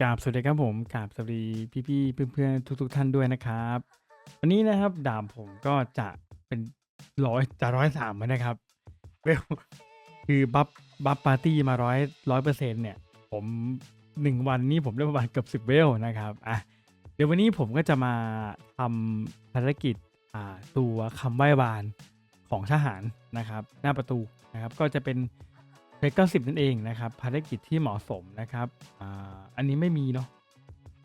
กราบสวัสดีครับผมกราบสวัสดีพี่ๆเพื่อนๆทุก ๆ ท่านด้วยนะครับ วันนี้นะครับดาบผมก็จะเป็นร้อยจะร้อยสามนะครับเวลคือบัฟบัฟปาร์ตี้มาร้อยร้อยเปอร์เซ็นต์เนี่ย ผมหนึ่งวันนี้ผมได้ประมาณเกือบสิบเวลนะครับอะเดี๋ยววันนี้ผมก็จะมาทำภารกิจอ่าตัวคำไหว้วานของทหารนะครับ หน้าประตูนะครับ ก็จะเป็น เพจ90นั่นเองนะครับภารกิจที่เหมาะสมนะครับอ่าอันนี้ไม่มีเนาะ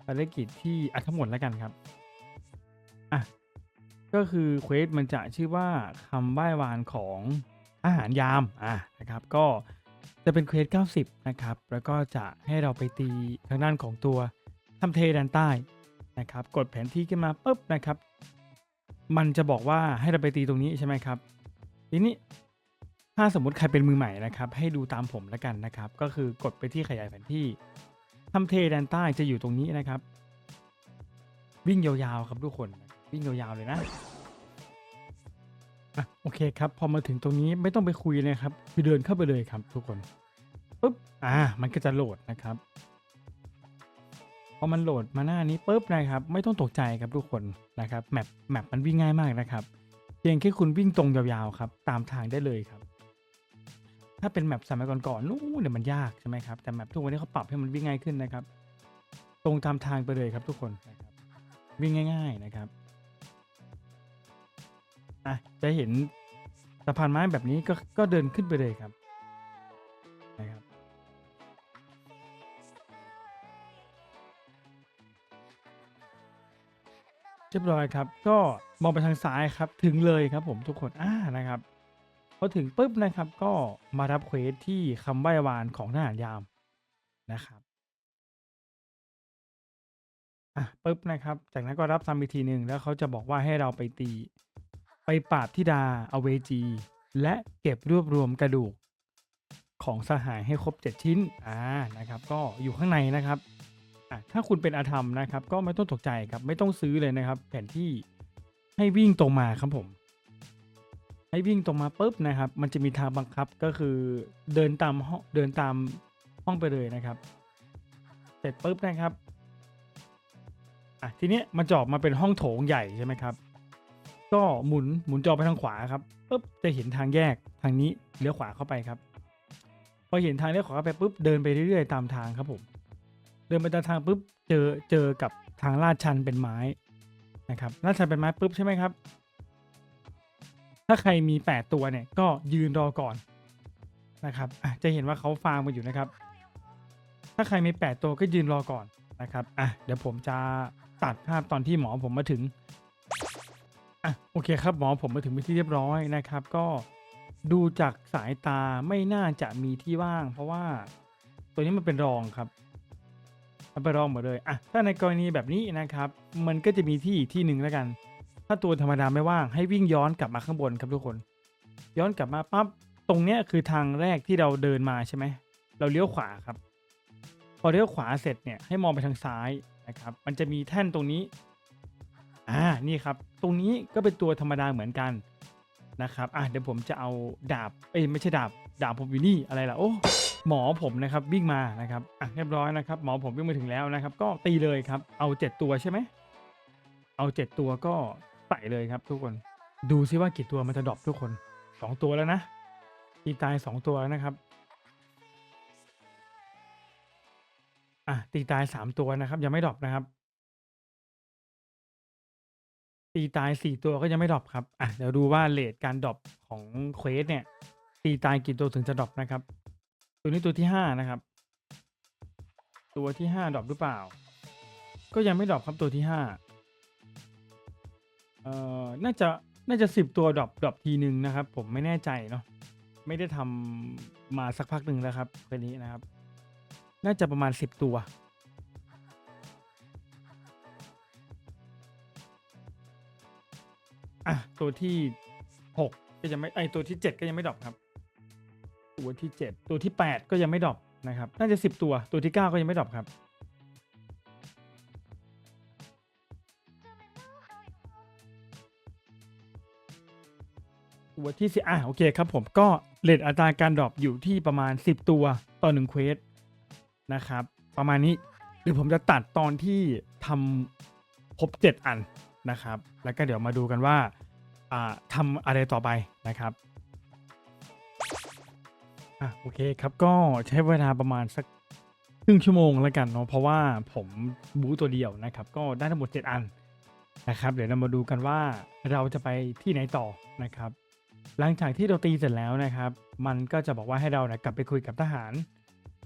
ภารกิจที่อะทั้งหมดแล้วกันครับอะก็คือเควสมันจะชื่อว่าคำไหว้วานของทหารยามอะนะครับก็จะเป็นเควส90 นะครับ แล้วก็จะให้เราไปตีทางด้านของตัวทำเทด้านใต้นะครับ กดแผนที่ขึ้นมาปุ๊บนะครับ มันจะบอกว่าให้เราไปตีตรงนี้ใช่ไหมครับ ทีนี้ ถ้าสมมติใครเป็นมือใหม่นะครับ ให้ดูตามผมแล้วกันนะครับ ก็คือกดไปที่ขยายแผนที่ทำเทแดนใต้จะอยู่ตรงนี้นะครับ วิ่งยาวๆครับทุกคนวิ่งยาวๆเลยนะอะโอเคครับ พอมาถึงตรงนี้ไม่ต้องไปคุยเลยครับคือเดินเข้าไปเลยครับทุกคนปุ๊บอ่า มันก็จะโหลดนะครับพอมันโหลดมาหน้านี้ปุ๊บนะครับ ไม่ต้องตกใจครับทุกคนนะครับแมปแมปมันวิ่งง่ายมากนะครับเพียงแค่คุณวิ่งตรงยาวๆครับ ตามทางได้เลยครับ ถ้าเป็นแมปสมัยก่อนๆนู้นเนี่ยมันยากใช่ไหมครับแต่แมปทุกวันนี้เขาปรับให้มันวิ่งง่ายขึ้นนะครับ ตรงตามทางไปเลยครับทุกคนนะครับวิ่งง่าย ๆนะครับอะจะเห็นสะพานไม้แบบนี้ก็ก็เดินขึ้นไปเลยครับนะครับ เรียบร้อยครับ ก็มองไปทางซ้ายครับถึงเลยครับผมทุกคนอ่านะครับ พอถึงปุ๊บนะครับก็มารับเควสที่คำไหว้วานของทหารยามนะครับอะปุ๊บนะครับ จากนั้นก็รับซ้ำอีกทีหนึ่งแล้วเขาจะบอกว่าให้เราไปตี ไปปราบธิดาอเวจี และเก็บรวบรวมกระดูกของสหายให้ครบเจ็ดชิ้นอ่านะครับ ก็อยู่ข้างในนะครับอะถ้าคุณเป็นอาธรรมนะครับ ก็ไม่ต้องตกใจครับไม่ต้องซื้อเลยนะครับ แผนที่ให้วิ่งตรงมาครับผม ให้วิ่งตรงมาปุ๊บนะครับ มันจะมีทางบังคับก็คือเดินตามห้องเดินตามห้องไปเลยนะครับ เสร็จปุ๊บนะครับอะทีเนี้ยมันจออกมาเป็นห้องโถงใหญ่ใช่ไหมครับ ก็หมุนหมุนจอไปทางขวาครับปุ๊บจะเห็นทางแยกทางนี้เลี้ยวขวาเข้าไปครับ พอเห็นทางเลี้ยวขวาไปปุ๊บเดินไปเรื่อยๆตามทางครับผม เดินไปตามทางปุ๊บเจอเจอกับทางลาดชันเป็นไม้นะครับลาดชันเป็นไม้ปุ๊บใช่ไหมครับ ถ้าใครมี 8 ตัวเนี่ยก็ยืนรอก่อนนะครับจะเห็นว่าเขาฟาร์มมาอยู่นะครับ ถ้าใครมี 8 ตัวก็ยืนรอก่อนนะครับอะเดี๋ยวผมจะตัดภาพตอนที่หมอผมมาถึงอะโอเคครับหมอผมมาถึงเป็นที่เรียบร้อยนะครับ ก็ดูจากสายตาไม่น่าจะมีที่ว่าง เพราะว่าตัวนี้มันเป็นรองครับมันเป็นรองหมดเลยอะถ้าในกรณีแบบนี้นะครับ มันก็จะมีที่อีกที่หนึ่งแล้วกัน ถ้าตัวธรรมดาไม่ว่างให้วิ่งย้อนกลับมาข้างบนครับทุกคน ย้อนกลับมาปั๊บตรงเนี้ยคือทางแรกที่เราเดินมาใช่ไหมเราเลี้ยวขวาครับ พอเลี้ยวขวาเสร็จเนี่ยให้มองไปทางซ้ายนะครับ มันจะมีแท่นตรงนี้อ่านี่ครับ ตรงนี้ก็เป็นตัวธรรมดาเหมือนกันนะครับอะเดี๋ยวผมจะเอาดาบเอ้ยไม่ใช่ดาบดาบผมอยู่นี่อะไรล่ะโอ้หมอผมนะครับวิ่งมานะครับอะเรียบร้อยนะครับ หมอผมวิ่งมาถึงแล้วนะครับ ก็ตีเลยครับ เอาเจ็ดตัวใช่ไหมเอาเจ็ดตัวก็ ใส่เลยครับทุกคน ดูซิว่ากี่ตัวมันจะดรอปทุกคนสองตัวแล้วนะตีตายสองตัวแล้วนะครับ อะตีตายสามตัวนะครับ ยังไม่ดรอปนะครับ ตีตายสี่ตัวก็ยังไม่ดรอปครับอะเดี๋ยวดูว่าเลทการดรอปของเควสเนี่ย ตีตายกี่ตัวถึงจะดรอปนะครับ ตัวนี้ตัวที่ห้านะครับ ตัวที่ห้าดรอปหรือเปล่า ก็ยังไม่ดรอปครับตัวที่ห้า เอ่อน่าจะน่าจะสิบตัวดรอปดรอปทีหนึ่งนะครับ ผมไม่แน่ใจเนาะไม่ได้ทำมาสักพักหนึ่งแล้วครับตัวนี้นะครับ น่าจะประมาณสิบตัว อะ ตัวที่หกก็ยังไม่ไอยตัวที่เจ็ดก็ยังไม่ดรอปครับ ตัวที่เจ็ดตัวที่แปดก็ยังไม่ดรอปนะครับ น่าจะสิบตัวตัวที่เก้าก็ยังไม่ดรอปครับ ตัวที่สิอะโอเคครับผมก็เลทอัตราการดรอปอยู่ที่ประมาณ 10 ตัวต่อ1เควสนะครับ ประมาณนี้เดี๋ยวผมจะตัดตอนที่ทำครบ 7 อันนะครับ แล้วก็เดี๋ยวมาดูกันว่าอ่าทำอะไรต่อไปนะครับอะโอเคครับก็ใช้เวลาประมาณสักครึ่งชั่วโมงแล้วกันเนาะเพราะว่าผมบูตัวเดียวนะครับ ก็ได้ทั้งหมด 7 อันนะครับ เดี๋ยวเรามาดูกันว่าเราจะไปที่ไหนต่อนะครับ หลังจากที่เราตีเสร็จแล้วนะครับ มันก็จะบอกว่าให้เรานะกลับไปคุยกับทหาร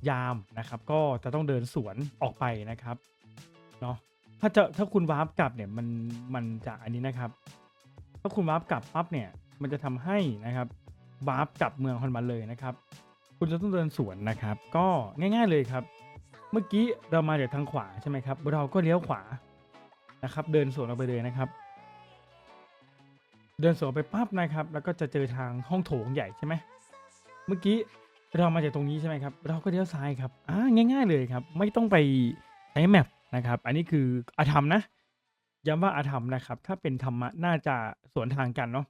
ยามนะครับ ก็จะต้องเดินสวนออกไปนะครับเนาะถ้าจะถ้าคุณวาร์ปกลับเนี่ยมันมันจะอันนี้นะครับ ถ้าคุณวาร์ปกลับปั๊บเนี่ยมันจะทำให้นะครับวาร์ปกลับเมืองฮอนบันเลยนะครับ คุณจะต้องเดินสวนนะครับ ก็ง่าย ๆเลยครับ เมื่อกี้เรามาจากทางขวาใช่ไหมครับเราก็เลี้ยวขวานะครับ เดินสวนออกไปเลยนะครับ เดินสวนไปปั๊บนะครับ แล้วก็จะเจอทางห้องโถงใหญ่ใช่ไหมเมื่อกี้เรามาจากตรงนี้ใช่ไหมครับ เราก็เลี้ยวซ้ายครับอ่าง่าย ๆ เลยครับ ไม่ต้องไปใช้แมปนะครับ อันนี้คืออาธรรมนะ ย้ำว่าอาธรรมนะครับ ถ้าเป็นธรรมะน่าจะสวนทางกันเนาะ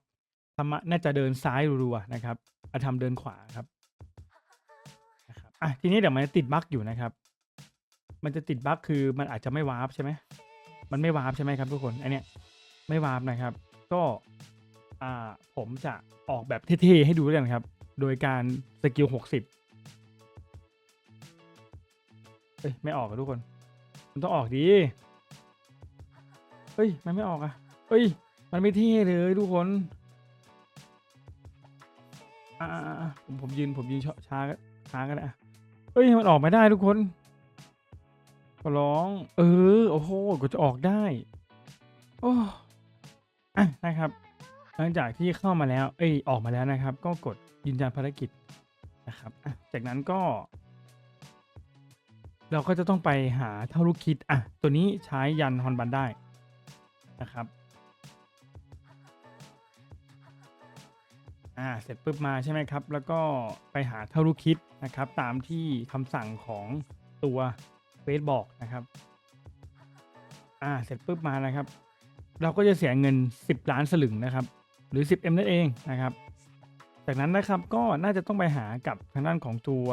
ธรรมะน่าจะเดินซ้ายรัวๆนะครับ อาธรรมเดินขวาครับนะครับอะทีนี้เดี๋ยวมันติดบั๊กอยู่นะครับ มันจะติดบั๊กคือมันอาจจะไม่วาร์ปใช่ไหมมันไม่วาร์ปใช่ไหมครับทุกคน อันเนี้ยไม่วาร์ปนะครับ ก็ อ่าผมจะออกแบบเท่ๆให้ดูแล้วกันครับ โดยการสกิลหกสิบเอ้ยไม่ออกอะทุกคน มันต้องออกดีเฮ้ย มันไม่ออกอะเฮ้ย มันไม่เท่เลยทุกคนอ่าผมผมยืนผมยืนช้าช้าก็ช้าก็ได้อะเฮ้ยมันออกไม่ได้ทุกคนขอร้อง เออ โอ้โหก็จะออกได้ โอ้อะนะครับ หลังจากที่เข้ามาแล้ว เอ้ย ออกมาแล้วนะครับ ก็กดยืนยันภารกิจนะครับ จากนั้นก็ เราก็จะต้องไปหาเท่าลูกคิด อะ ตัวนี้ใช้ยันฮอนบันได้นะครับ อ่า เสร็จปุ๊บมาใช่ไหมครับ แล้วก็ไปหาเท่าลูกคิดนะครับ ตามที่คำสั่งของตัวเฟซบอกนะครับ อ่า เสร็จปุ๊บมานะครับเราก็จะเสียเงิน 10 ล้านสลึงนะครับ หรือ 10M นั่นเองนะครับ จากนั้นนะครับก็น่าจะต้องไปหากับทางด้านของตัว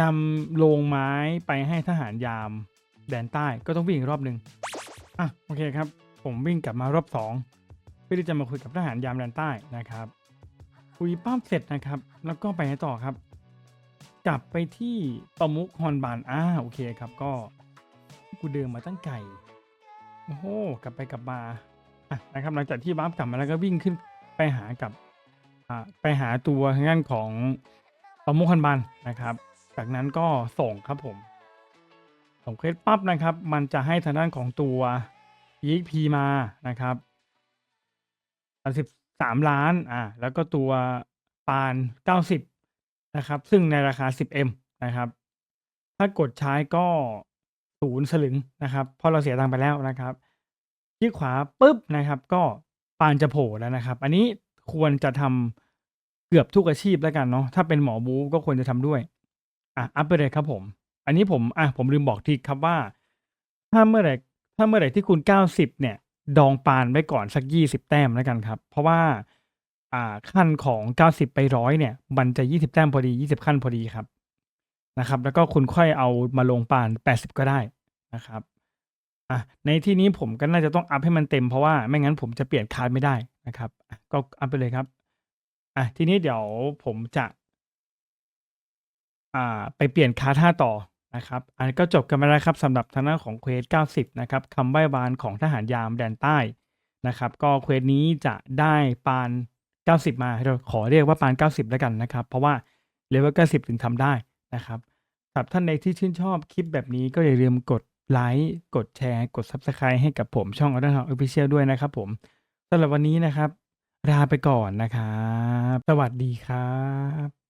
นำโลงไม้ไปให้ทหารยามแดนใต้ก็ต้องวิ่งรอบหนึ่งอะโอเคครับ ผมวิ่งกลับมารอบสองเพื่อที่จะมาคุยกับทหารยามแดนใต้นะครับคุยปั๊บเสร็จนะครับ แล้วก็ไปไหนต่อครับ กลับไปที่ประมุขฮอนบานอ่าโอเคครับก็กูเดินมาตั้งไก่โอ้โหกลับไปกลับมา อะนะครับหลังจากที่บัฟกลับมาแล้วก็วิ่งขึ้นไปหากับอ่าไปหาตัวทางด้านของประมุขฮอนบานนะครับ จากนั้นก็ส่งครับผมส่งเคสปั๊บนะครับ มันจะให้ทางด้านของตัว EXP มานะครับสิบสามล้านอ่าแล้วก็ตัวปานเก้าสิบนะครับ ซึ่งในราคา 10M นะครับ ถ้ากดใช้ก็ศูนย์สลึงนะครับ เพราะเราเสียตังค์ไปแล้วนะครับ ที่ขวาปุ๊บนะครับ ก็ปานจะโผล่แล้วนะครับ อันนี้ควรจะทำเกือบทุกอาชีพแล้วกันเนาะถ้าเป็นหมอบูก็ควรจะทำด้วยอะอัพไปเลยครับผม อันนี้ผมอะผมลืมบอกทีครับว่า ถ้าเมื่อไหร่ถ้าเมื่อไหร่ที่คุณเก้าสิบเนี่ย ดองปานไว้ก่อนสักยี่สิบแต้มแล้วกันครับ เพราะว่าอ่าขั้นของเก้าสิบไปร้อยเนี่ย มันจะยี่สิบแต้มพอดียี่สิบขั้นพอดีครับนะครับ แล้วก็คุณค่อยเอามาลงปานแปดสิบก็ได้นะครับ อะในที่นี้ผมก็น่าจะต้องอัพให้มันเต็มเพราะว่าไม่งั้นผมจะเปลี่ยนคาร์ดไม่ได้นะครับ ก็อัพไปเลยครับอะทีนี้เดี๋ยวผมจะอ่าไปเปลี่ยนคาท่าต่อนะครับ อันนี้ก็จบกันไปแล้วครับสำหรับทางด้านของเควส90 นะครับคำใบ้บานของทหารยามแดนใต้นะครับ ก็เควสนี้จะได้ปาน 90 มาเราขอเรียกว่าปาน 90 แล้วกันนะครับ เพราะว่าเลเวล90 ถึงทำได้นะครับสำหรับท่านใดที่ชื่นชอบคลิปแบบนี้ก็อย่าลืมกด ไลค์กดแชร์ กด Subscribe ให้กับผมช่องอ d ด r อ f f i c i a l ด้วยนะครับผมสำหรับวันนี้นะครับลาไปก่อนนะครับ สวัสดีครับ